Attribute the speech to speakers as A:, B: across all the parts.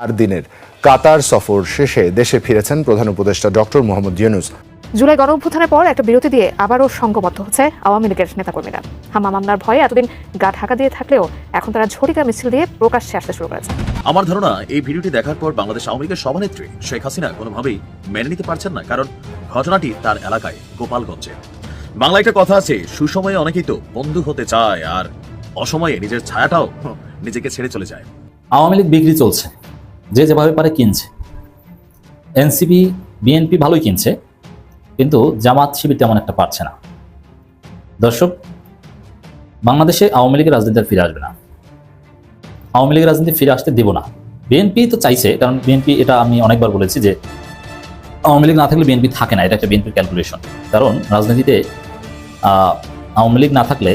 A: চার দিনের কাতার সফর শেষে দেশে ফিরেছেন প্রধান উপদেষ্টা ডক্টর মোহাম্মদ ইউনুস।
B: জুলাই গণ অভ্যুত্থানের পর একটা বিরতি দিয়ে আবারও সংঘবদ্ধ হচ্ছে আওয়ামী লীগের নেতাকর্মীরা। হামা মামলার ভয়ে এতদিন গা ঢাকা দিয়ে থাকলেও এখন তারা ঝটিকা মিছিল দিয়ে প্রকাশ্যে আসতে শুরু করেছে।
C: আমার ধারণা এই ভিডিওটি দেখার পর বাংলাদেশ আওয়ামী লীগের সভানেত্রী শেখ হাসিনা কোনোভাবেই মেনে নিতে পারছেন না কারণ ঘটনাটি তার এলাকায় গোপালগঞ্জে। বাংলা একটা কথা আছে সুসময়ে অনেকেই তো বন্ধু হতে চায় আর অসময়ে নিজের ছায়াটাও নিজেকে ছেড়ে চলে যায়।
D: আওয়ামী লীগ বিক্রি চলছে। যে যেভাবে পারে কিনছে। এনসিপি, বিএনপি ভালোই কিনছে, কিন্তু জামাত শিবির তেমন একটা পারছে না। দর্শক, বাংলাদেশে আওয়ামী লীগের রাজনীতি ফিরে আসবে না। আওয়ামী লীগের রাজনীতি ফিরে আসতে দেব না। বিএনপি তো চাইছে, কারণ বিএনপি, এটা আমি অনেকবার বলেছি যে আওয়ামী লীগ না থাকলে বিএনপি থাকে না, এটা একটা বিএনপির ক্যালকুলেশন কারণ রাজনীতিতে আওয়ামী লীগ না থাকলে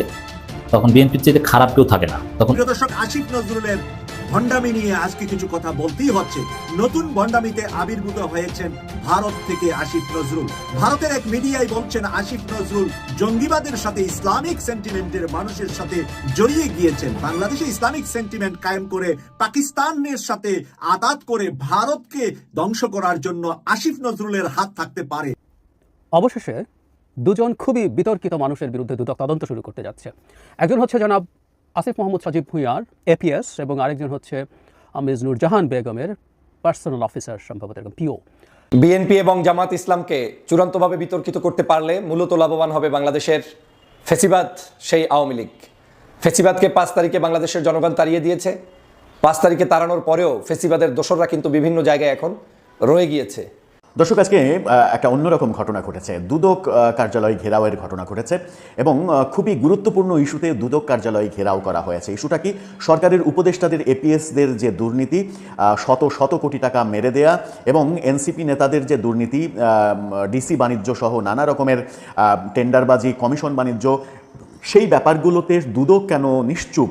D: তখন বিএনপির চাইতে খারাপ কেউ থাকে না। তখন
E: দর্শক নজরুলের ভণ্ডামি নিয়ে আজকে কিছু কথা বলতেই হচ্ছে। নতুন ভণ্ডামিতে আবির্ভূত হয়েছেন ভারত থেকে আসিফ নজরুল। ভারতের এক মিডিয়ায় বলছেন আসিফ নজরুল জঙ্গিবাদের সাথে ইসলামিক সেন্টিমেন্টের মানুষের সাথে জড়িয়ে গিয়েছেন। বাংলাদেশে ইসলামিক সেন্টিমেন্ট কায়েম করে পাকিস্তানের সাথে আতাত করে ভারতকে ধ্বংস করার জন্য আসিফ নজরুলের হাত থাকতে পারে।
F: অবশেষে দুজন খুবই বিতর্কিত মানুষের বিরুদ্ধে দুদক তদন্ত শুরু করতে যাচ্ছে। একজন হচ্ছে জনাব আসিফ মোহাম্মদ সাজিব ভুঁইয়ার এপিএস এবং আরেকজন হচ্ছে আমিজ নুরজাহান বেগমের পার্সোনাল অফিসার সম্ভবত এরকম পিও
G: বিএনপি এবং জামাত ইসলামকে চূড়ান্তভাবে বিতর্কিত করতে পারলে মূলত লাভবান হবে বাংলাদেশের ফেসিবাদ, সেই আওয়ামী লীগ। ফেসিবাদকে পাঁচ তারিখে বাংলাদেশের জনগণ তাড়িয়ে দিয়েছে। পাঁচ তারিখে তাড়ানোর পরেও ফেসিবাদের দোসররা কিন্তু বিভিন্ন জায়গায় এখন রয়ে গিয়েছে।
H: দর্শক, আজকে একটা অন্যরকম ঘটনা ঘটেছে। দুদক কার্যালয় ঘেরাওয়ের ঘটনা ঘটেছে এবং খুবই গুরুত্বপূর্ণ ইস্যুতে দুদক কার্যালয় ঘেরাও করা হয়েছে। ইস্যুটা কি সরকারের উপদেষ্টাদের, এপিএসদের যে দুর্নীতি শত শত কোটি টাকা মেরে দেয়া এবং এনসিপি নেতাদের যে দুর্নীতি ডিসি বাণিজ্য সহ নানা রকমের টেন্ডারবাজি, কমিশন বাণিজ্য, সেই ব্যাপারগুলোতে দুদক কেন নিশ্চুপ?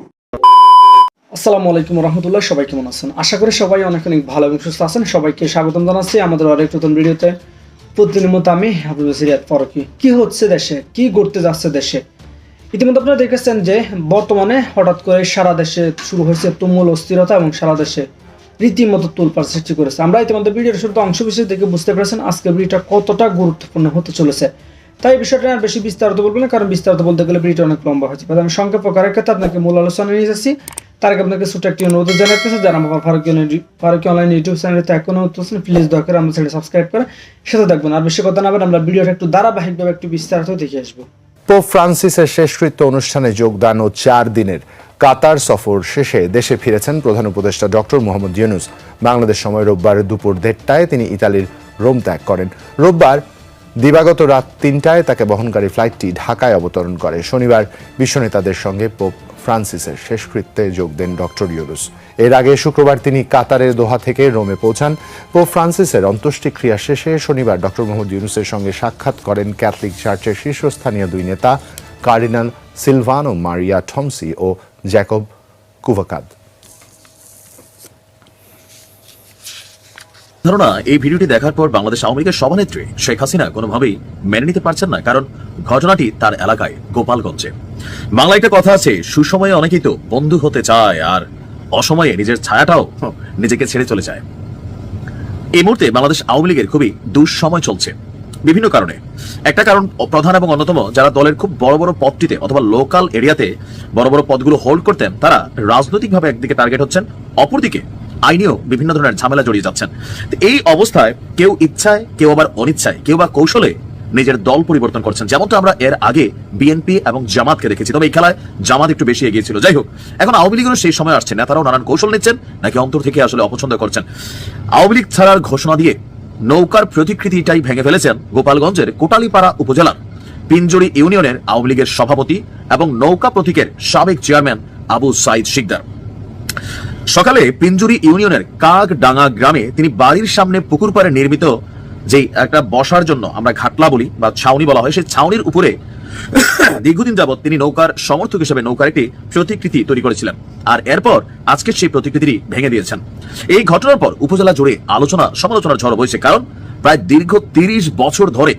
I: আসসালামু আলাইকুম রহমতুল্লাহ, সবাই কেমন আছেন? আশা করি সবাই অনেক অনেক ভালো এবং সুস্থ আছেন। সবাইকে স্বাগতম জানাচ্ছি আমাদের আরেক নতুন ভিডিওতে। প্রতিদিনের মতো আমি হাবিব সিরিয়াত ফরকি। কি হচ্ছে দেশে? কি ঘটতে যাচ্ছে দেশে? ইতিমধ্যে আপনারা দেখেছেন যে বর্তমানে হঠাৎ করে সারা দেশে শুরু হয়েছে তুমুল অস্থিরতা এবং সারা দেশে রীতিমতো তুলপার সৃষ্টি করেছে। আমরা ইতিমধ্যে ভিডিওর শুরুতে অংশ বিশেষ দেখে বুঝতে পেরেছেন আজকের ভিডিওটা কতটা গুরুত্বপূর্ণ হতে চলেছে। তাই বিষয়টা আর বেশি বিস্তারিত বলব না, কারণ বিস্তারিত বলতে গেলে ভিডিওটা অনেক লম্বা হয়েছে আমি সংক্ষেপ প্রকারের ক্ষেত্রে আপনাকে মূল আলোচনা নিয়ে যাচ্ছি। তার আপনাকে ছোট্ট একটি অনুরোধ জানাতেছে যারা আমার ফারুকি ফারুকি অনলাইন ইউটিউব চ্যানেলতে এখনও হচ্ছেন প্লিজ দয়া করে আমাদের চ্যানেল সাবস্ক্রাইব করে সাথে থাকবেন। আর বেশি কথা না বলে আমরা ভিডিওটা একটু ধারাবাহিকভাবে একটু বিস্তারিত দেখে আসব।
A: পোপ ফ্রান্সিসের শেষকৃত্য অনুষ্ঠানে যোগদান ও চার দিনের কাতার সফর শেষে দেশে ফিরেছেন প্রধান উপদেষ্টা ডক্টর মোহাম্মদ ইউনুস। বাংলাদেশ সময় রোববার দুপুর দেড়টায় তিনি ইতালির রোম ত্যাগ করেন। রোববার দিবাগত রাত তিনটায় তাকে বহনকারী ফ্লাইটটি ঢাকায় অবতরণ করে। শনিবার বিশ্বনেতাদের সঙ্গে পোপ ফ্রান্সিসের শেষকৃত্যে যোগ দেন ডক্টর ইউনুস এর আগে শুক্রবার তিনি কাতারের দোহা থেকে রোমে পৌঁছান। পোপ ফ্রান্সিসের অন্ত্যেষ্টিক্রিয়া শেষে শনিবার ডক্টর মোহাম্মদ ইউনুসের সঙ্গে সাক্ষাৎ করেন ক্যাথলিক চার্চের শীর্ষস্থানীয় দুই নেতা, কার্ডিনাল সিলভানো মারিয়া থমসি ও জ্যাকব কুভাকাদ।
C: ধারণা, এই ভিডিওটি দেখার পর বাংলাদেশ আওয়ামী লীগের সভানেত্রী শেখ হাসিনা কোনোভাবেই মেনে নিতে পারছেন না, কারণ ঘটনাটি তার এলাকায় গোপালগঞ্জে। বাংলা একটা কথা আছে, সুসময়ে অনেকেই তো বন্ধু হতে চায় আর অসময়ে নিজের ছায়াটাও নিজেকে ছেড়ে চলে যায়। এই মুহূর্তে বাংলাদেশ আওয়ামী লীগের খুবই দুঃসময় চলছে। বিভিন্ন কারণে। একটা কারণ প্রধান এবং অন্যতম, যারা দলের খুব বড় বড় পদটিতে অথবা লোকাল এরিয়াতে বড় বড় পদগুলো হোল্ড করতেন, তারা রাজনৈতিকভাবে একদিকে টার্গেট হচ্ছেন, অপরদিকে আইনেও বিভিন্ন ধরনের ঝামেলা জড়িয়ে যাচ্ছেন। এই অবস্থায় কেউ ইচ্ছায়, কেউ আবার অনিচ্ছায়, কেউ বা কৌশলে নিজের দল পরিবর্তন করছেন। যেমনটা আমরা এর আগে বিএনপি এবং জামাতকে দেখেছি। তবে এই খেলায় জামাত একটু বেশি এগিয়েছিল যাই হোক, এখন আওয়ামী লীগেরও সেই সময় আসছে। নেতারাও নানান কৌশল নিচ্ছেন, নাকি অন্তর থেকে আসলে অপছন্দ করছেন। আওয়ামী লীগ ছাড়ার ঘোষণা দিয়ে নৌকার প্রতিকৃতিটাই ভেঙে ফেলেছেন গোপালগঞ্জের কোটালীপাড়া উপজেলার পিঞ্জুরি ইউনিয়নের আওয়ামী লীগের সভাপতি এবং নৌকা প্রতীকের সাবেক চেয়ারম্যান আবু সাইদ শিকদার। সকালে পিঞ্জুরি ইউনিয়নের কাকডাঙ্গা গ্রামে তিনি বাড়ির সামনে পুকুর পাড়ে নির্মিত যে একটা বসার জন্য আমরা ঘাটলা বলি বা ছাউনি বলা হয়, সেই ছাউনির উপরে দীর্ঘদিন যাবৎ তিনি নৌকার সমর্থক হিসেবে নৌকার একটি প্রতিকৃতি তৈরি করেছিলেন। আর এরপর আজকে সেই প্রতিকৃতিটি ভেঙে দিয়েছেন। এই ঘটনার পর উপজেলা জুড়ে আলোচনা, সমালোচনার ঝড় বইছে, কারণ প্রায় দীর্ঘ তিরিশ বছর ধরে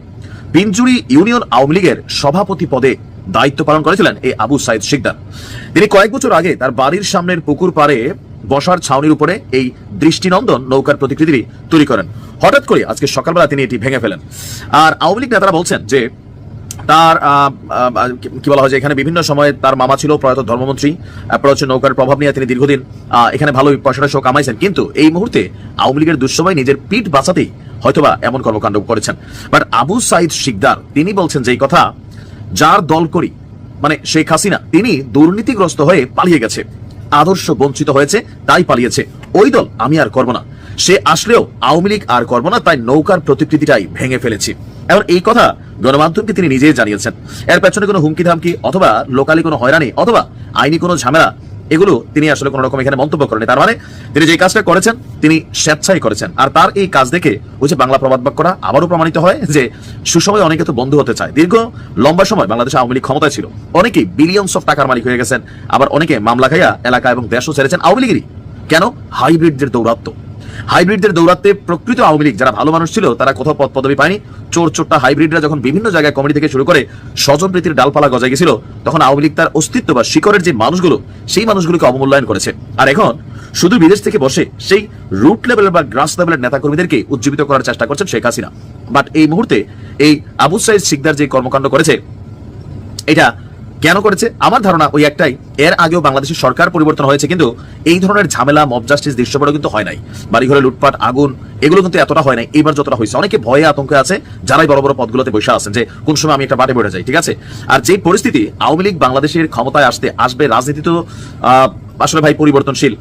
C: পিঞ্জুরি ইউনিয়ন আওয়ামী লীগের সভাপতি পদে দায়িত্ব পালন করেছিলেন এই আবু সাইদ শিকদার। তিনি কয়েক বছর আগে তার বাড়ির সামনের পুকুর পাড়ে বসার ছাউনির উপরে এই দৃষ্টিনন্দন নৌকার প্রতিকৃতি তৈরি করেন। হঠাৎ করে আজকে সকালবেলা তিনি এটি ভেঙে ফেলেন। আর আওয়ামী লীগ নেতারা বলছেন যে, তার কি বলা হয় যে এখানে বিভিন্ন সময়ে তার মামা ছিল, প্রয়াত ধর্মমন্ত্রী, তারপর হচ্ছে নৌকার প্রভাব নিয়ে তিনি দীর্ঘদিন এখানে ভালোই পয়সাটা শো কামাইছেন। কিন্তু এই মুহূর্তে আওয়ামী লীগের দুঃসময় নিজের পিঠ বাঁচাতেই হয়তোবা এমন কর্মকাণ্ড করেছেন। বাট আবু সাইদ শিকদার, তিনি বলছেন যে এই কথা যার দল করি মানে শেখ হাসিনা, তিনি দুর্নীতিগ্রস্ত হয়ে পালিয়ে গেছে। আদর্শ বঞ্চিত হয়েছে, তাই পালিয়েছে। ওই দল আমি আর করব না। সে আসলেও আওয়ামী লীগ আর করব না, তাই নৌকার প্রতিকৃতিটাই ভেঙে ফেলেছি। এবার এই কথা গণমাধ্যমকে তিনি নিজেই জানিয়েছেন। এর পেছনে কোনো হুমকি ধামকি অথবা লোকালি কোনো হয়রানি অথবা আইনি কোনো ঝামেলা এগুলো তিনি আসলে কোনো রকম এখানে মন্তব্য করেনি তার মানে তিনি যে কাজটা করেছেন, তিনি স্বেচ্ছাই করেছেন। আর তার এই কাজ দেখে ওই যে বাংলা প্রবাদ বাক্যরা আবারও প্রমাণিত হয় যে সুসময় অনেকে তো বন্ধু হতে চায়। দীর্ঘ লম্বা সময় বাংলাদেশ আওয়ামী লীগ ক্ষমতায় ছিল। অনেকেই বিলিয়নস অফ টাকার মালিক হয়ে গেছেন। আবার অনেকে মামলা খাইয়া এলাকা এবং দেশও ছেড়েছেন। আওয়ামী লীগেরই। কেন? হাইব্রিডদের দৌরাত্ম্য। হাইব্রিডদের দৌরাত্মে প্রকৃত আওয়ামী লীগ, যারা ভালো মানুষ ছিল, তারা কোথাও পদ পদবি পায়নি। চোর চোরটা হাইব্রিডরা যখন বিভিন্ন জায়গায় কমিটি থেকে শুরু করে স্বজন প্রীতির ডালপালা গজায় গেছিল, তখন আওয়ামী লীগ তার অস্তিত্ব বা শিকরের যে মানুষগুলো, সেই মানুষগুলোকে অবমূল্যায়ন করেছে। আর এখন, শুধু বিদেশ থেকে বসে সেই রুট লেভেলের বা গ্রাস লেভেলের নেতাকর্মীদেরকে উজ্জীবিত করার চেষ্টা করছেন শেখ হাসিনা। বাট এই মুহূর্তে এই আবু সাইদ শিকদার যে কর্মকাণ্ড করেছে, এটা কেন করেছে? আমার ধারণা ওই একটাই। এর আগেও বাংলাদেশের সরকার পরিবর্তন হয়েছে, কিন্তু এই ধরনের ঝামেলা মব জাস্টিস দৃশ্যপট কিন্তু হয় নাই। বাড়িঘরে লুটপাট, আগুন, এগুলো কিন্তু এতটা হয় নাই। এবার যতটা হয়েছে, অনেকে ভয়ে আতঙ্কে আছে, যারাই বড় বড় পদগুলোতে বসে আছেন যে কোন সময় আমি একটা বাটে বেড়ে যাই, ঠিক আছে? আর যে পরিস্থিতি, আওয়ামী লীগ বাংলাদেশের ক্ষমতায় আসতে আসবে রাজনীতি তো আসলে ভাই পরিবর্তনশীল।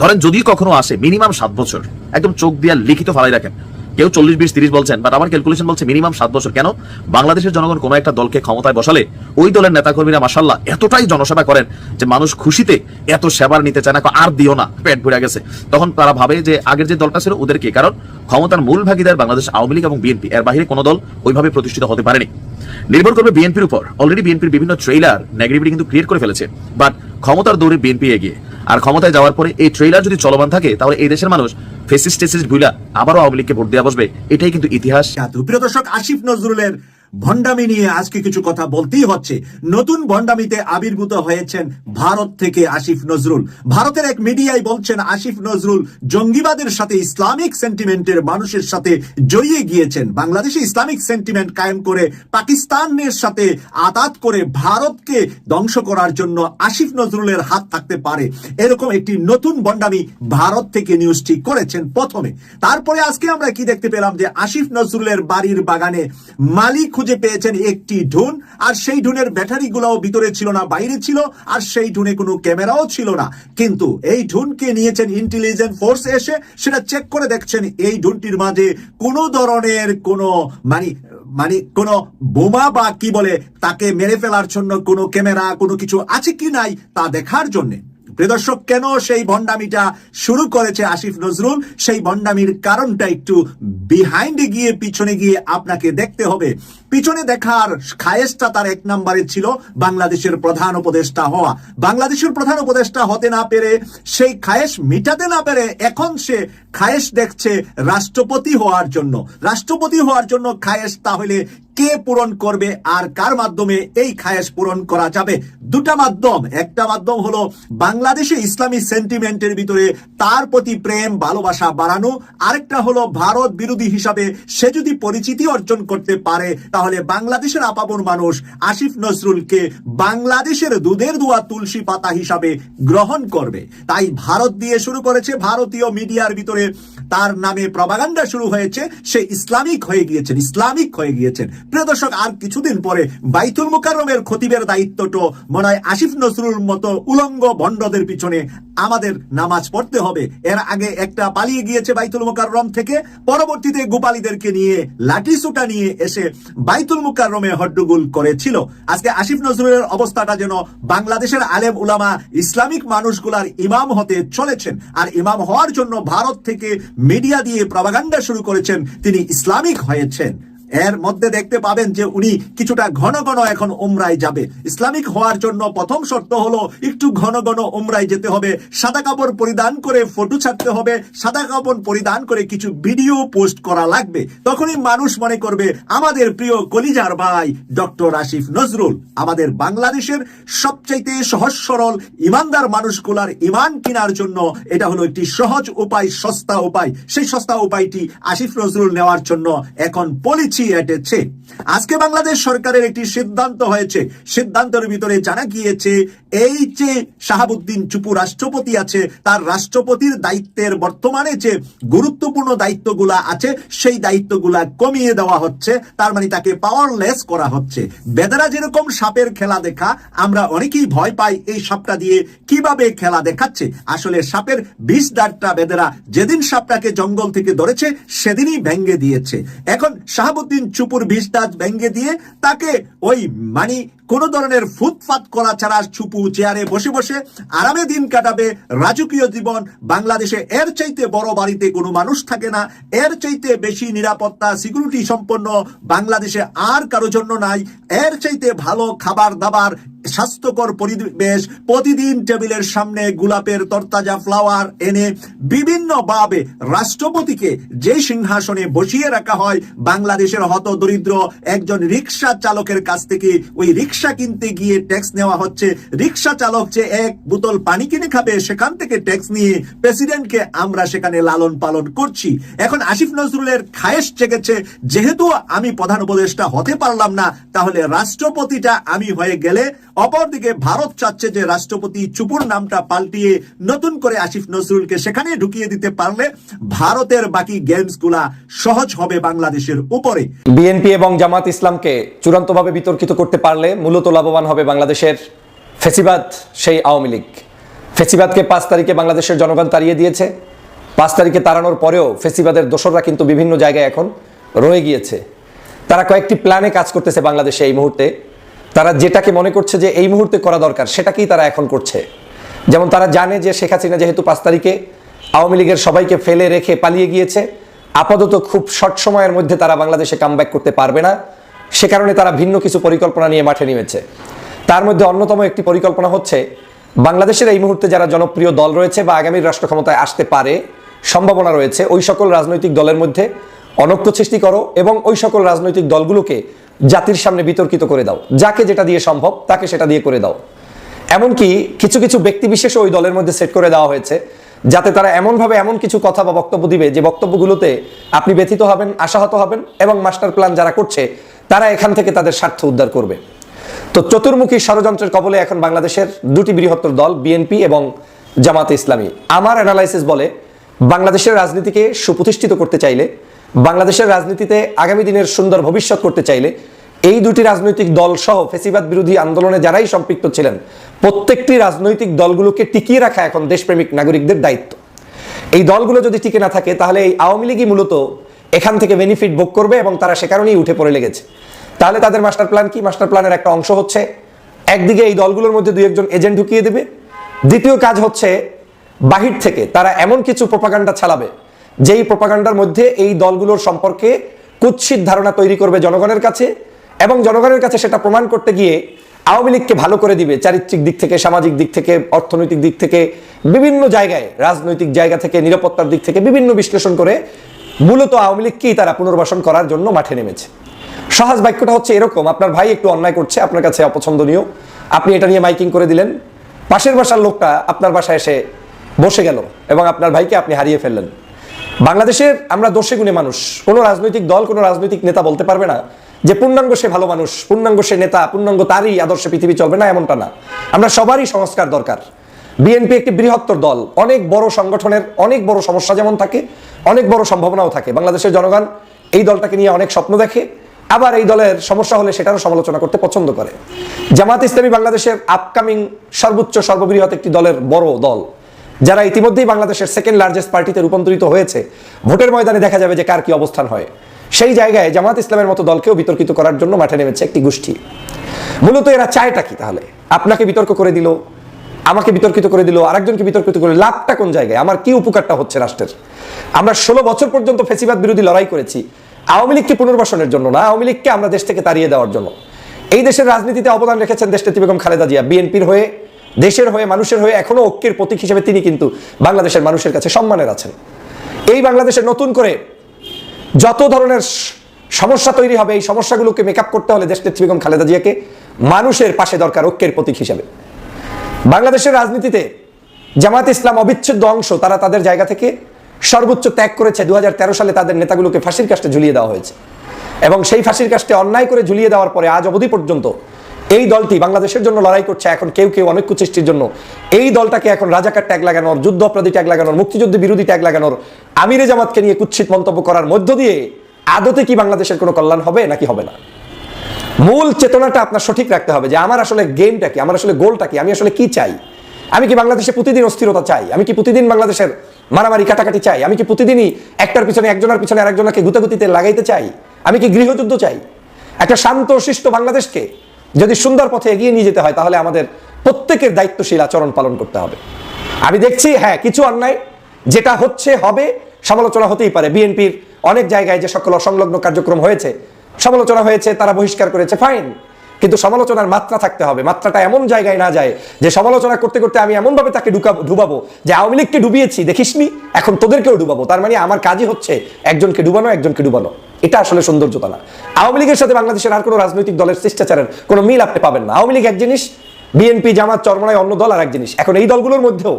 C: ধরেন যদি কখনো আসে মিনিমাম সাত বছর, একদম চোখ দিয়া লিখিত ফালাই রাখেন। কেউ চল্লিশ, বিশ, তিরিশ বলছেন বাট আমার ক্যালকুলেশন বলছে মিনিমাম সাত বছর। কেন? বাংলাদেশের জনগণ কোনো একটা দলকে ক্ষমতায় বসালে ওই দলের নেতাকর্মীরা মাসাল্লাহ এতটাই জনসেবা করেন যে মানুষ খুশিতে এত সেবার নিতে চায় না, আর দিও না, পেট ভরে গেছে। তখন তারা ভাবে যে আগের যে দলটা ছিল ওদেরকে কারণ ক্ষমতার মূল ভাগিদার বাংলাদেশ আওয়ামী লীগ এবং বিএনপি। এর বাহিরে কোনো দল ওইভাবে প্রতিষ্ঠিত হতে পারেনি। নির্ভর করবে বিএনপির উপর। অলরেডি বিএনপির বিভিন্ন ট্রেইলার নেগেটিভিটি কিন্তু ক্রিয়েট করে ফেলেছে। বাট ক্ষমতার দৌড়ে বিএনপি এগিয়ে। আর ক্ষমতায় যাওয়ার পরে এই ট্রেইলার যদি চলমান থাকে, তাহলে এই দেশের মানুষ ফেসিস টেসিস ভুইলা আবারও আওয়ামী লীগকে ভোট দেওয়া বসবে। এটাই কিন্তু ইতিহাস।
E: দর্শক, আসিফ নজরুলের ভণ্ডামি নিয়ে আজকে কিছু কথা বলতেই হচ্ছে। নতুন ভণ্ডামিতে আবির্ভূত হয়েছেন ভারত থেকে আসিফ নজরুল। ভারতের এক মিডিয়ায় বলছেন, আসিফ নজরুল জঙ্গিবাদের সাথে ইসলামিক সেন্টিমেন্টের মানুষের সাথে জড়িয়ে গিয়েছেন। বাংলাদেশে ইসলামিক সেন্টিমেন্ট কায়েম করে পাকিস্তানের সাথে আতাত করে ভারতকে ধ্বংস করার জন্য আসিফ নজরুলের হাত থাকতে পারে। এরকম একটি নতুন বন্ডামি ভারত থেকে নিউজটি করেছেন প্রথমে। তারপরে আজকে আমরা কি দেখতে পেলাম যে আসিফ নজরুলের বাড়ির বাগানে মালিক খুঁজে পেয়েছেন একটি ঢুন আর সেই ঢুনের ব্যাটারি গুলাও ভিতরে ছিল না, বাইরে ছিল, আর সেই ঢুনে কোনো ক্যামেরাও ছিল না। কিন্তু এই ঢুনকে নিয়েছেন ইন্টেলিজেন্ট ফোর্স এসে, সেটা চেক করে দেখছেন এই ঢুনটির মাঝে কোনো ধরনের কোনো মানে মানে কোনো বোমা বা কি বলে, তাকে মেরে ফেলার জন্য কোনো ক্যামেরা কোনো কিছু আছে কি নাই তা দেখার জন্যে। প্রিয় দর্শক, কেন সেই ভণ্ডামিটা শুরু করেছে আসিফ নজরুল? সেই ভণ্ডামির কারণটা একটু বিহাইন্ডে গিয়ে, পিছনে গিয়ে আপনাকে দেখতে হবে। পিছনে দেখার খায়েসটা তার এক নম্বরে ছিল, বাংলাদেশের প্রধান উপদেষ্টা হওয়া। বাংলাদেশের প্রধান উপদেষ্টা হতে না পেরে সেই খায়েশ মিটাতে না পেরে এখন সে খায়েশ দেখছে রাষ্ট্রপতি হওয়ার জন্য। রাষ্ট্রপতি হওয়ার জন্য খায়েশ তাহলে কে পূরণ করবে আর কার মাধ্যমে এই খায়েশ পূরণ করা যাবে? দুটা মাধ্যম। একটা মাধ্যম হলো বাংলাদেশে ইসলামী সেন্টিমেন্টের ভিতরে তার প্রতি প্রেম, ভালোবাসা বাড়ানো। আরেকটা হলো ভারত বিরোধী হিসাবে সে যদি পরিচিতি অর্জন করতে পারে তাহলে বাংলাদেশের আপামর মানুষ আসিফ নজরুলকে বাংলাদেশের দুধের দোয়া তুলসী পাতা হিসাবে গ্রহণ করবে। তাই ভারত দিয়ে শুরু করেছে ভারতীয় মিডিয়ার ভিতরে তার নামে প্রবাগান্ডা শুরু হয়েছে, সে ইসলামিক হয়ে গিয়েছেন, ইসলামিক হয়ে গিয়েছেন। প্রিয় দর্শক, আর কিছুদিন পরে বাইতুল মুকাররমের খতিবের দায়িত্বটা মনে হয় আসিফ নজরুল মতো উলঙ্গ ভণ্ডদের পিছনে আমাদের নামাজ পড়তে হবে। এর আগে একটা পালিয়ে গিয়েছে বাইতুল মুকাররম থেকে। পরবর্তীতে গোপালীদেরকে নিয়ে লাঠি সুটা নিয়ে এসে বাইতুল মুকাররমে হড্ডুগুল করেছিল। আজকে আসিফ নজরুলের অবস্থাটা যেন বাংলাদেশের আলেম উলামা, ইসলামিক মানুষগুলার ইমাম হতে চলেছেন। আর ইমাম হওয়ার জন্য ভারত থেকে মিডিয়া দিয়ে প্রভাগান্ডা শুরু করেছেন তিনি ইসলামিক হয়েছেন। এর মধ্যে দেখতে পাবেন যে উনি কিছুটা ঘন ঘন এখন উমরায় যাবে। ইসলামিক হওয়ার জন্য প্রথম শর্ত হলো একটু ঘন ঘন উমরায় যেতে হবে। সাদা কাপড় পরিধান করে ফটো ছাড়তে হবে। সাদা কাপড় পরিধান করে কিছু ভিডিও পোস্ট করা লাগবে। তখনই মানুষ মনে করবে, আমাদের প্রিয় কলিজার ভাই ডক্টর আসিফ নজরুল, আমাদের বাংলাদেশের সবচাইতে সহজ সরল ইমানদার মানুষগুলার ইমান কেনার জন্য এটা হলো একটি সহজ উপায়, সস্তা উপায়। সেই সস্তা উপায়টি আসিফ নজরুল নেওয়ার জন্য এখন পলিসি। এটেছে। আজকে বাংলাদেশ সরকারের একটি সিদ্ধান্ত হয়েছে। সিদ্ধান্তের ভিতরে জানা গিয়েছে, এই যে শাহাবুদ্দিন চুপু রাষ্ট্রপতি আছে, তার রাষ্ট্রপতির দায়িত্বের বর্তমানে যে গুরুত্বপূর্ণ দায়িত্বগুলা আছে, সেই দায়িত্বগুলা কমিয়ে দেওয়া হচ্ছে। তার মানে তাকে পাওয়ারলেস করা হচ্ছে। বেদারা যেরকম সাপের খেলা দেখা, আমরা অনেকেই ভয় পাই এই সাপটা দিয়ে কীভাবে খেলা দেখাচ্ছে। আসলে সাপের বিষ দাঁড়টা বেদেরা যেদিন সাপটাকে জঙ্গল থেকে ধরেছে, সেদিনই ভেঙ্গে দিয়েছে। এখন শাহাবুদ্দিন চুপুর বিষ ভেঙ্গে দিয়ে তাকে ওই মানে কোন ধরনের ফুটফাত করা ছাড়া চুপু চেয়ারে বসে বসে আরামে দিন কাটাবে। রাজকীয় জীবন বাংলাদেশে এর চাইতে বড় বাড়িতে কোনো মানুষ থাকে না। এর চাইতে বেশি নিরাপত্তা, সিকিউরিটি সম্পন্ন বাংলাদেশে আর কারও জন্য নাই। এর চাইতে ভালো খাবার দাবার স্বাস্থ্যকর পরিবেশ প্রতিদিন টেবিলের সামনে গোলাপের তরতাজা ফ্লাওয়ার এনে বিভিন্ন ভাবে রাষ্ট্রপতিকে যে সিংহাসনে বসিয়ে রাখা হয়, বাংলাদেশের হত দরিদ্র একজন রিক্সা চালকের কাছ থেকে ওই রিক্সা কিনতে গিয়ে ট্যাক্স নেওয়া হচ্ছে। রিক্সা চালক যে এক বোতল পানি কিনে খাবে, সেখান থেকে ট্যাক্স নিয়ে প্রেসিডেন্টকে আমরা সেখানে লালন পালন করছি। এখন আসিফ নজরুলের খায়েশ জেগেছে। যেহেতু আমি প্রধান উপদেষ্টা হতে পারলাম না, তাহলে রাষ্ট্রপতিটা আমি হয়ে গেলে অপরদিকে ভারত চাচ্ছে যে রাষ্ট্রপতি চুপুর নামটা পাল্টিয়ে নতুন করে আসিফ নজরুলকে সেখানে ঢুকিয়ে দিতে পারলে ভারতের বাকি গেমসগুলা সহজ হবে বাংলাদেশের উপরে।
G: বিএনপি এবং জামাত ইসলামকে চূড়ান্তভাবে বিতর্কিত করতে পারলে মূলত লাভবান হবে বাংলাদেশের ফেসিবাদ, সেই আওয়ামী লীগ। ফেসিবাদকে পাঁচ তারিখে বাংলাদেশের জনগণ তাড়িয়ে দিয়েছে। পাঁচ তারিখে তাড়ানোর পরেও ফেসিবাদের দোসররা কিন্তু বিভিন্ন জায়গায় এখন রয়ে গিয়েছে। তারা কয়েকটি প্ল্যানে কাজ করতেছে বাংলাদেশে এই মুহূর্তে। তারা যেটাকে মনে করছে যে এই মুহূর্তে করা দরকার, সেটাকেই তারা এখন করছে। যেমন তারা জানে যে শেখ হাসিনা যেহেতু পাঁচ তারিখে আওয়ামী লীগের সবাইকে ফেলে রেখে পালিয়ে গিয়েছে, আপাতত খুব শর্ট সময়ের মধ্যে তারা বাংলাদেশে কামব্যাক করতে পারবে না। সে কারণে তারা ভিন্ন কিছু পরিকল্পনা নিয়ে মাঠে নেমেছে। তার মধ্যে অন্যতম একটি পরিকল্পনা হচ্ছে, বাংলাদেশের এই মুহূর্তে যারা জনপ্রিয় দল রয়েছে বা আগামীর রাষ্ট্র ক্ষমতায় আসতে পারে, সম্ভাবনা রয়েছে, ওই সকল রাজনৈতিক দলের মধ্যে অনৈক্য সৃষ্টি করো এবং ওই সকল রাজনৈতিক দলগুলোকে জাতির সামনে বিতর্কিত করে দাও। যাকে যেটা দিয়ে সম্ভব, তাকে সেটা দিয়ে করে দাও। এমনকি কিছু কিছু ব্যক্তি বিশেষ ওই দলের মধ্যে সেট করে দেওয়া হয়েছে, যাতে তারা এমনভাবে এমন কিছু কথা বা বক্তব্য দিবে যে বক্তব্যগুলোতে আপনি ব্যথিত হবেন, আশাহত হবেন এবং মাস্টার প্ল্যান যারা করছে, তারা এখান থেকে তাদের স্বার্থ উদ্ধার করবে। তো চতুর্মুখী ষড়যন্ত্রের কবলে এখন বাংলাদেশের দুটি বৃহত্তর দল, বিএনপি এবং জামাতে ইসলামী। আমার অ্যানালাইসিস বলে, বাংলাদেশের রাজনীতিকে সুপ্রতিষ্ঠিত করতে চাইলে বাংলাদেশের রাজনীতিতে আগামী দিনের সুন্দর ভবিষ্যৎ করতে চাইলে এই দুটি রাজনৈতিক দল সহ ফেসিবাদ বিরোধী আন্দোলনে যারাই সম্পৃক্ত ছিলেন, প্রত্যেকটি রাজনৈতিক দলগুলোকে টিকিয়ে রাখা এখন দেশপ্রেমিক নাগরিকদের দায়িত্ব। এই দলগুলো যদি টিকে না থাকে, তাহলে এই আওয়ামী লীগই মূলত এখান থেকে বেনিফিট ভোগ করবে এবং তারা সে কারণেই উঠে পড়ে লেগেছে। তাহলে তাদের মাস্টার প্ল্যান কি? মাস্টার প্ল্যানের একটা অংশ হচ্ছে, একদিকে এই দলগুলোর মধ্যে দুই একজন এজেন্ট ঢুকিয়ে দেবে। দ্বিতীয় কাজ হচ্ছে, বাহির থেকে তারা এমন কিছু প্রপাগান্ডা চালাবে যেই প্রপাগান্ডার মধ্যে এই দলগুলোর সম্পর্কে কুৎসিত ধারণা তৈরি করবে জনগণের কাছে এবং জনগণের কাছে সেটা প্রমাণ করতে গিয়ে আওয়ামী লীগকে ভালো করে দিবে চারিত্রিক দিক থেকে, সামাজিক দিক থেকে, অর্থনৈতিক দিক থেকে, বিভিন্ন জায়গায়, রাজনৈতিক জায়গা থেকে, নিরাপত্তার দিক থেকে বিভিন্ন বিশ্লেষণ করে মূলত আওয়ামী লীগকেই তারা পুনর্বাসন করার জন্য মাঠে নেমেছে। সহজ বাক্যটা হচ্ছে এরকম, আপনার ভাই একটু অন্যায় করছে, আপনার কাছে অপছন্দনীয়, আপনি এটা নিয়ে মাইকিং করে দিলেন, পাশের বাসার লোকটা আপনার বাসায় এসে বসে গেল এবং আপনার ভাইকে আপনি হারিয়ে ফেললেন। বাংলাদেশের আমরা দোষে গুণে মানুষ। কোনো রাজনৈতিক দল, কোনো রাজনৈতিক নেতা বলতে পারবে না। যে পূর্ণাঙ্গ সে ভালো মানুষ, পূর্ণাঙ্গ সে নেতা, পূর্ণাঙ্গ তারই আদর্শে পৃথিবী চলবে না, এমনটা না। আমরা সবারই সংস্কার দরকার। বিএনপি একটি বৃহত্তর দল। অনেক বড় সংগঠনের অনেক বড় সমস্যা যেমন থাকে, অনেক বড় সম্ভাবনাও থাকে। বাংলাদেশের জনগণ এই দলটাকে নিয়ে অনেক স্বপ্ন দেখে, আবার এই দলের সমস্যা হলে সেটারও সমালোচনা করতে পছন্দ করে। জামাত ইসলামী বাংলাদেশের আপকামিং সর্বোচ্চ সর্ববৃহৎ একটি দলের বড় দল। যারা ইতিমধ্যেই বাংলাদেশের সেকেন্ড লার্জেস্ট পার্টিতে রূপান্তরিত হয়েছে, ভোটের ময়দানে দেখা যাবে যে কার কি অবস্থান হয়। সেই জায়গায় জামাত ইসলামের মতো দলকেও বিতর্কিত করার জন্য মাঠে নেমেছে একটি গোষ্ঠী। মূলত এরা চায়টা কি তাহলে? আপনাকে বিতর্ক করে দিল, আমাকে বিতর্কিত করে দিল, আরেকজনকে বিতর্কিত করে লাভটা কোন জায়গায়? আমার কি উপকারটা হচ্ছে রাষ্ট্রের? আমরা ষোলো বছর পর্যন্ত ফেসিবাদ বিরোধী লড়াই করেছি, আওয়ামী লীগকে পুনর্বাসনের জন্য না, আওয়ামী লীগকে আমরা দেশ থেকে তাড়িয়ে দেওয়ার জন্য। এই দেশের রাজনীতিতে অবদান রেখেছেন দেশনেত্রী বেগম খালেদা জিয়া, বিএনপির হয়ে। দেশের হয়ে, মানুষের হয়ে এখনও ঐক্যের প্রতীক হিসেবে তিনি কিন্তু বাংলাদেশের মানুষের কাছে সম্মানের আছেন। এই বাংলাদেশে নতুন করে যত ধরনের সমস্যা তৈরি হবে, এই সমস্যাগুলোকে মেকআপ করতে হলে দেশনেত্রী বেগম খালেদা জিয়াকে মানুষের পাশে দরকার ঐক্যের প্রতীক হিসেবে। বাংলাদেশের রাজনীতিতে জামাত ইসলাম অবিচ্ছেদ্য অংশ, তারা তাদের জায়গা থেকে সর্বোচ্চ ত্যাগ করেছে। দু হাজার তেরো সালে তাদের নেতাগুলোকে ফাঁসির কাষ্টে ঝুলিয়ে দেওয়া হয়েছে। এবং সেই ফাঁসির কাষ্টে অন্যায় করে ঝুলিয়ে দেওয়ার পরে আজ অবধি পর্যন্ত এই দলটি বাংলাদেশের জন্য লড়াই করছে এখন কেউ কেউ অনেক কুচেষ্টির জন্য। এই দলটাকে এখন রাজাকার ট্যাগ লাগানোর যুদ্ধ অপরাধী ট্যাগ লাগানোর, মুক্তিযুদ্ধ বিরোধী ট্যাগ লাগানোর আমিরে জামাতকে নিয়ে কুৎসিত মন্তব্য করার মধ্য দিয়ে আদতে কি বাংলাদেশের কোনো কল্যাণ হবে নাকি হবে না? মূল চেতনাটা আপনার সঠিক রাখতে হবে যে আমার আসলে গেমটা কি, আমার আসলে গোলটা কি, আমি আসলে কি চাই? আমি কি বাংলাদেশে প্রতিদিন অস্থিরতা চাই? আমি কি প্রতিদিন বাংলাদেশের মারামারি কাটাকাটি চাই? আমি কি প্রতিদিনই একটার পিছনে একজনের পিছনে আরেকজনকে গুতাগুতিতে লাগাইতে চাই? আমি কি গৃহযুদ্ধ চাই? একটা শান্ত শিষ্ট বাংলাদেশকে যদি সুন্দর পথে এগিয়ে নিয়ে যেতে হয়, তাহলে আমাদের প্রত্যেকের দায়িত্বশীল আচরণ পালন করতে হবে। আমি দেখছি হ্যাঁ কিছু অন্যায় যেটা হচ্ছে, হবে, সমালোচনা হতেই পারে। বিএনপির অনেক জায়গায় যে সকল অসংলগ্ন কার্যক্রম হয়েছে, সমালোচনা হয়েছে, তারা বহিষ্কার করেছে, ফাইন। কিন্তু সমালোচনার মাত্রা থাকতে হবে। মাত্রাটা এমন জায়গায় না যায় যে সমালোচনা করতে করতে আমি এমনভাবে তাকে ঢুকাবো ডুবাবো যে আওয়ামী লীগকে ডুবিয়েছি, দেখিসনি? এখন তোদেরকেও ডুবাবো। তার মানে আমার কাজই হচ্ছে একজনকে ডুবানো একজনকে ডুবানো। এটা আসলে সৌন্দর্যতা না। আওয়ামী লীগের সাথে বাংলাদেশের আর কোনো রাজনৈতিক দলের শিষ্টাচারের কোনো মিল আপনি পাবেন না। আওয়ামী লীগ এক জিনিস, বিএনপি, জামাত চরমনায় অন্য দল আর এক জিনিস। এখন এই দলগুলোর মধ্যেও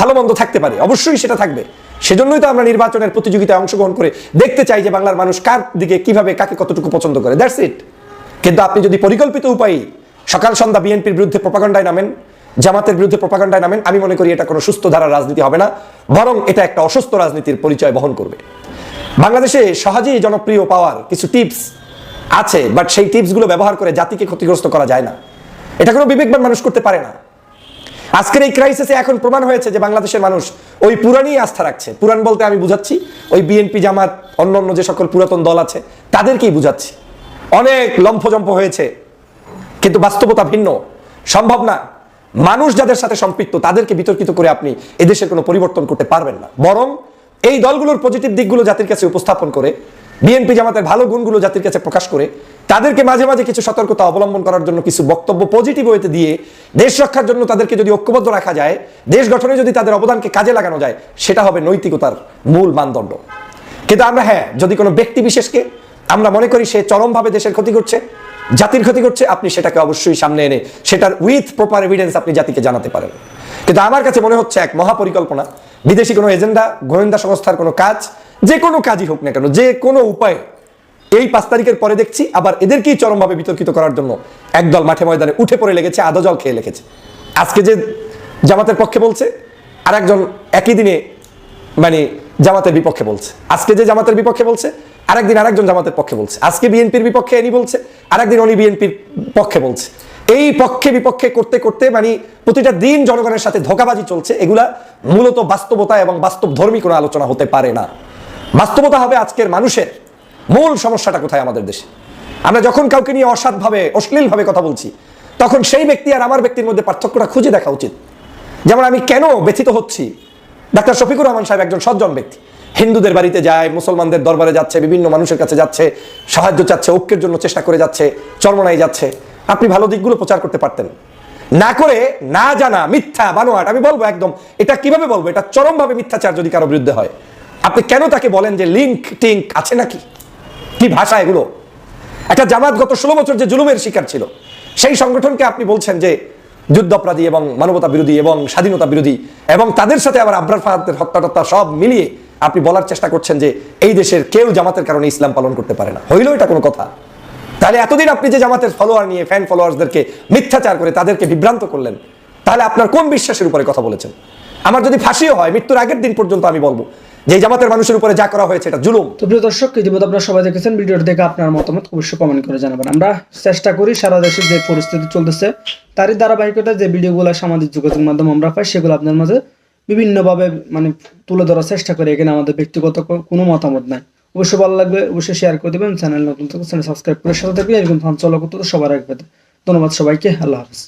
G: ভালো মন্দ থাকতে পারে, অবশ্যই সেটা থাকবে। সেজন্যই তো আমরা নির্বাচনের প্রতিযোগিতায় অংশগ্রহণ করে দেখতে চাই যে বাংলার মানুষ কার দিকে কীভাবে কাকে কতটুকু পছন্দ করে। দ্যাটস ইট কিন্তু আপনি যদি পরিকল্পিত উপায়ে সকাল সন্ধ্যা বিএনপির বিরুদ্ধে প্রপাগান্ডায় নামেন, জামাতের বিরুদ্ধে প্রপাগান্ডায় নামেন, আমি মনে করি এটা কোনো সুস্থ ধারার রাজনীতি হবে না, বরং এটা একটা অসুস্থ রাজনীতির পরিচয় বহন করবে। বাংলাদেশে সহজেই জনপ্রিয় পাওয়ার কিছু টিপস আছে বাট সেই টিপসগুলো ব্যবহার করে জাতিকে ক্ষতিগ্রস্ত করা যায় না। এটা কোনো বিবেকবান মানুষ করতে পারে না। আজকের এই ক্রাইসিসে এখন প্রমাণ হয়েছে যে বাংলাদেশের মানুষ ওই পুরানই আস্থা রাখছে। পুরান বলতে আমি বুঝাচ্ছি, ওই বিএনপি জামাত, অন্য অন্য যে সকল পুরাতন দল আছে, তাদেরকেই বুঝাচ্ছি। অনেক লম্ফজম্প হয়েছে, কিন্তু বাস্তবতা ভিন্ন। সম্ভব না। মানুষ যাদের সাথে সম্পৃক্ত, তাদেরকে বিতর্কিত করে আপনি এদেশের কোনো পরিবর্তন করতে পারবেন না। বরং এই দলগুলোর পজিটিভ দিকগুলো জাতির কাছে উপস্থাপন করে বিএনপি জামাতের ভালো গুণগুলো জাতির কাছে প্রকাশ করে, তাদেরকে মাঝে মাঝে কিছু সতর্কতা অবলম্বন করার জন্য কিছু বক্তব্য পজিটিভ ওয়েতে দিয়ে দেশ রক্ষার জন্য তাদেরকে যদি ঐক্যবদ্ধ রাখা যায়, দেশ গঠনে যদি তাদের অবদানকে কাজে লাগানো যায়, সেটা হবে নৈতিকতার মূল মানদণ্ড। কিন্তু আমরা হ্যাঁ যদি কোনো ব্যক্তি বিশেষকে আমরা মনে করি সে চরমভাবে দেশের ক্ষতি করছে, জাতির ক্ষতি করছে, আপনি সেটাকে অবশ্যই সামনে এনে সেটার উইথ প্রপার এভিডেন্স আপনি জাতিকে জানাতে পারেন। কিন্তু আমার কাছে মনে হচ্ছে এক মহাপরিকল্পনা বিদেশি কোনো এজেন্ডা, গোয়েন্দা সংস্থার কোনো কাজ, যে কোনো কাজই হোক না কেন, যে কোনো উপায়ে। এই পাঁচ তারিখের পরে দেখছি, আবার এদেরকেই চরমভাবে বিতর্কিত করার জন্য একদল মাঠে ময়দানে উঠে পড়ে লেগেছে আদো জল খেয়ে লেগেছে। আজকে যে জামাতের পক্ষে বলছে আর একজন একই দিনে মানে জামাতের বিপক্ষে বলছে। আজকে যে জামাতের বিপক্ষে বলছে, আরেকদিন আরেকজন জামাতের পক্ষে বলছে। আজকে বিএনপির বিপক্ষে এনি বলছে, আরেকদিন উনি বিএনপির পক্ষে বলছে। এই পক্ষে বিপক্ষে করতে করতে মানে প্রতিটা দিন জনগণের সাথে ধোকাবাজি চলছে, এগুলা মূলত বাস্তবতা এবং বাস্তব ধর্মী কোনো আলোচনা হতে পারে না। বাস্তবতা হবে আজকের মানুষের মূল সমস্যাটা কোথায় আমাদের দেশে? আমরা যখন কাউকে নিয়ে অসৎভাবে অশ্লীলভাবে কথা বলছি, তখন সেই ব্যক্তি আর আমার ব্যক্তির মধ্যে পার্থক্যটা খুঁজে দেখা উচিত। যেমন আমি কেন ব্যথিত হচ্ছি? ডাক্তার শফিকুর রহমান সাহেব একজন সজ্জন ব্যক্তি। হিন্দুদের বাড়িতে যায়, মুসলমানদের দরবারে যাচ্ছে, বিভিন্ন মানুষের কাছে যাচ্ছে, সাহায্য চাচ্ছে, ঐক্যের জন্য চেষ্টা করে যাচ্ছে, চর্মনায় যাচ্ছে। আপনি ভালো দিকগুলো প্রচার করতে পারতেন। না করে না জানা মিথ্যা বানোয়াট, আমি বলব একদম, এটা কীভাবে বলব? এটা চরমভাবে মিথ্যাচার যদি কারও বিরুদ্ধে হয়। আপনি কেন তাকে বলেন যে লিঙ্ক টিঙ্ক আছে নাকি? কি ভাষা এগুলো? একটা জামাত গত ষোলো বছর যে জুলুমের শিকার ছিল, সেই সংগঠনকে আপনি বলছেন যে যুদ্ধাপরাধী এবং মানবতা বিরোধী এবং স্বাধীনতা বিরোধী এবং তাদের সাথে আবার আব্রার ফাহাদের হত্যা টত্যা সব মিলিয়ে আপনি বলার চেষ্টা করছেন যে এই দেশের কেউ জামাতের কারণে ইসলাম পালন করতে পারে না। হইল এটা কোনো কথা? তাহলে এতদিন আপনি যে জামাতের ফলোয়ার নিয়ে ফ্যান ফলোয়ার্সদেরকে মিথ্যাচার করে তাদেরকে বিভ্রান্ত করলেন, তাহলে আপনার কোন বিশ্বাসের উপরে কথা বলেছেন? আমার যদি ফাঁসিও হয়, মৃত্যুর আগের দিন পর্যন্ত আমি বলব, যে জামাতের মানুষের উপরে যা করা হয়েছে এটা জুলুম।
I: তো প্রিয় দর্শক, ইতিমধ্যে আপনারা সবাই দেখেছেন, ভিডিওটি দেখে আপনার মতামত অবশ্যই কমেন্ট করে জানাবেন। আমরা চেষ্টা করি সারা দেশের যে পরিস্থিতি চলতেছে, তারই ধারাবাহিকতা যে ভিডিওগুলো সামাজিক যোগাযোগ মাধ্যম আমরা পাই, সেগুলো আপনার মাঝে বিভিন্নভাবে মানে তুলে ধরার চেষ্টা করি। এখানে আমাদের ব্যক্তিগত কোনো মতামত নাই। অবশ্যই ভালো লাগবে, অবশ্যই শেয়ার করে দেবেন চ্যানেল নতুন থাকলে চ্যানেল সাবস্ক্রাইব করে সাথে থাকবে এরকম ফান চলা করতে সবার রাখবে ধন্যবাদ সবাইকে, আল্লাহ হাফিজ।